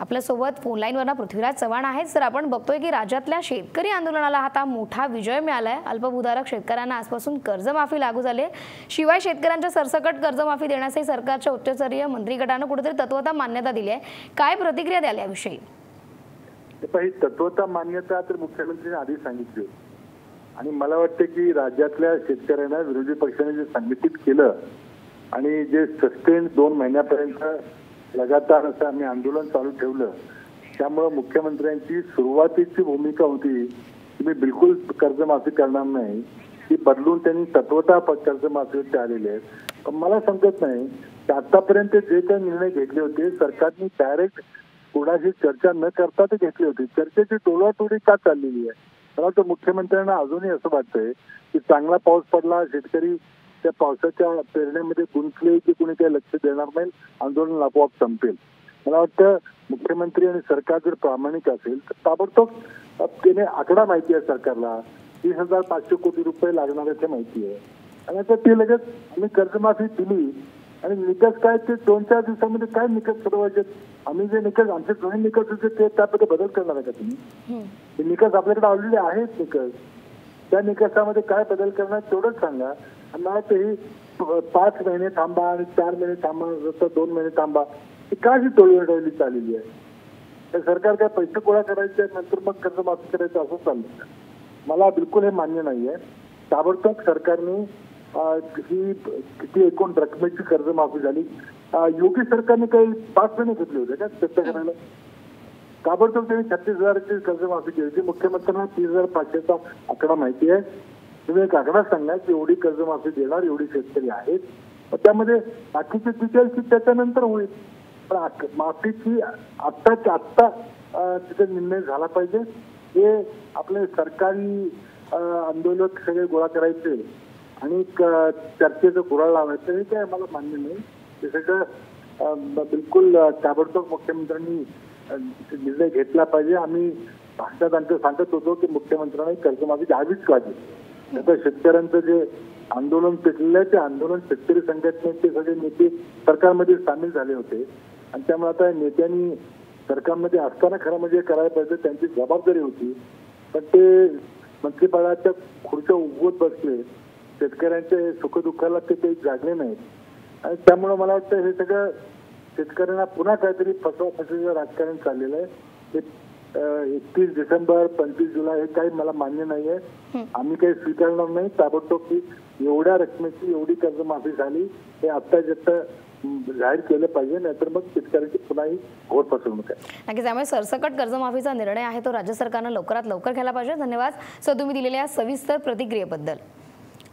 आपल्यासोबत फोन लाईनवरनं पृथ्वीराज चव्हाण आहेत. सर आपण बघतोय की राज्यातल्या शेतकरी आंदोलनाला आता मोठा विजय मिळालाय. अल्पभूधारक शेतकऱ्यांना आजपासून कर्जमाफी लागू झाली आहे. शिवाय शेतकऱ्यांच्या सरसकट कर्जमाफी देण्यासही सरकारच्या उच्चस्तरीय मंत्रिगटानं कुठेतरी तत्वता मान्यता दिली आहे. काय प्रतिक्रिया द्याल याविषयी? तत्वता मान्यता तर मुख्यमंत्र्यांनी आधी सांगितली आणि मला वाटतं की राज्यातल्या शेतकऱ्यांना विरोधी पक्षाने जे संघटित केलं आणि जे सस्टेन दोन महिन्यापर्यंत लगातार असं आम्ही आंदोलन चालू ठेवलं. त्यामुळं मुख्यमंत्र्यांची सुरुवातीची भूमिका होती की मी बिलकुल कर्जमाफी करणार नाही. ती बदलून त्यांनी तत्वता प- कर्जमाफीवरती आलेले आहेत पण मला समजत नाही की आतापर्यंत जे काही निर्णय घेतले होते सरकारने डायरेक्ट कोणाशी चर्चा न करता ते घेतली होती. चर्चेची टोलाटोली का चाललेली आहे? मला वाटतं मुख्यमंत्र्यांना अजूनही असं वाटतंय की चांगला पाऊस पडला शेतकरी त्या पावसाच्या पेरण्यामध्ये गुंतले की कुणी काही लक्ष देणार नाही आंदोलन आपोआप संपेल. मला वाटतं मुख्यमंत्री आणि सरकार जर प्रामाणिक असेल तर ताबडतोब त्याने आकडा माहिती आहे सरकारला. तीस हजार पाचशे कोटी रुपये लागणार आहे ते माहिती आहे. आणि आता ते लगेच आम्ही कर्जमाफी दिली आणि निकष काय ते दोन चार दिवसामध्ये काय निकष ठरवायचे आम्ही जे निकष आमचे जुने निकष होते ते त्यामध्ये बदल करणार आहे का तुम्ही? निकष आपल्याकडे ऑलरेडी आहेत निकष. त्या निकषामध्ये काय बदल करणार तेवढंच सांगा. मला वाटतं ही पाच महिने थांबा आणि चार महिने थांबा जसं दोन महिने थांबा ही का जी तोडवडवली चाललेली आहे. तर सरकार काय पैसे गोळा करायचे आहेत, नंतर मग कर्जमाफी करायचं असं चाललं मला बिलकुल हे मान्य नाही आहे ताबडतोब सरकारने ही किती एकूण रकमेची कर्जमाफी झाली. योगी सरकारने काही पाच महिने घेतले होते का? चर्चा करायला? ताबडतोब त्यांनी छत्तीस हजाराची कर्जमाफी केली होती. मुख्यमंत्र्यांना तीस हजार पाचशेचा आकडा माहिती आहे. तुम्ही एक आकडा सांगा की एवढी कर्जमाफी देणार एवढी शेतकरी आहेत. त्यामध्ये बाकीचे डिटेल्स त्याच्यानंतर होईल. पण माफीची आत्ताच्या आत्ता तिथे निर्णय झाला पाहिजे. हे आपले सरकारी आंदोलक सगळे गोळा करायचे आणि क- चर्चेचं गुराळ लावायचं हे काय मला मान्य नाही. ते सगळं बिलकुल ताबडतोब मुख्यमंत्र्यांनी निर्णय घेतला पाहिजे. आम्ही भाषणात आमचं सांगत होतो की मुख्यमंत्र्यांनी कर्जमाफी द्यावीच पाहिजे. आता शेतकऱ्यांचं जे आंदोलन पेटलेलं आहे ते आंदोलन शेतकरी संघटनेचे सगळे नेते सरकारमध्ये सामील झाले होते. आणि त्यामुळे आता नेत्यांनी सरकारमध्ये असताना खरं म्हणजे करायला पाहिजे त्यांची जबाबदारी होती. पण ते मंत्रिपदाच्या खुर्च्या उगवत बसले. शेतकऱ्यांच्या सुखदुःखाला ते काही जागले नाहीत. आणि त्यामुळे मला वाटतं हे सगळं शेतकऱ्यांना पुन्हा काहीतरी फसवा फसवीचं राजकारण चाललेलं आहे. ते एकतीस डिसेंबर पंचवीस जुलै हे काही मला मान्य नाही आहे आम्ही काही स्वीकारणार नाही. ताबडतोब की एवढ्या रकमेची एवढी कर्जमाफी झाली. हे आत्ता जत जाहीर केलं पाहिजे. नाहीतर मग शेतकऱ्यांची पुन्हा ही घोर फसवणूक आहे. त्यामुळे सरसकट कर्जमाफीचा निर्णय आहे तो राज्य सरकारनं लवकरात लवकर घ्यायला पाहिजे. धन्यवाद. सर तुम्ही दिलेल्या सविस्तर प्रतिक्रियेबद्दल.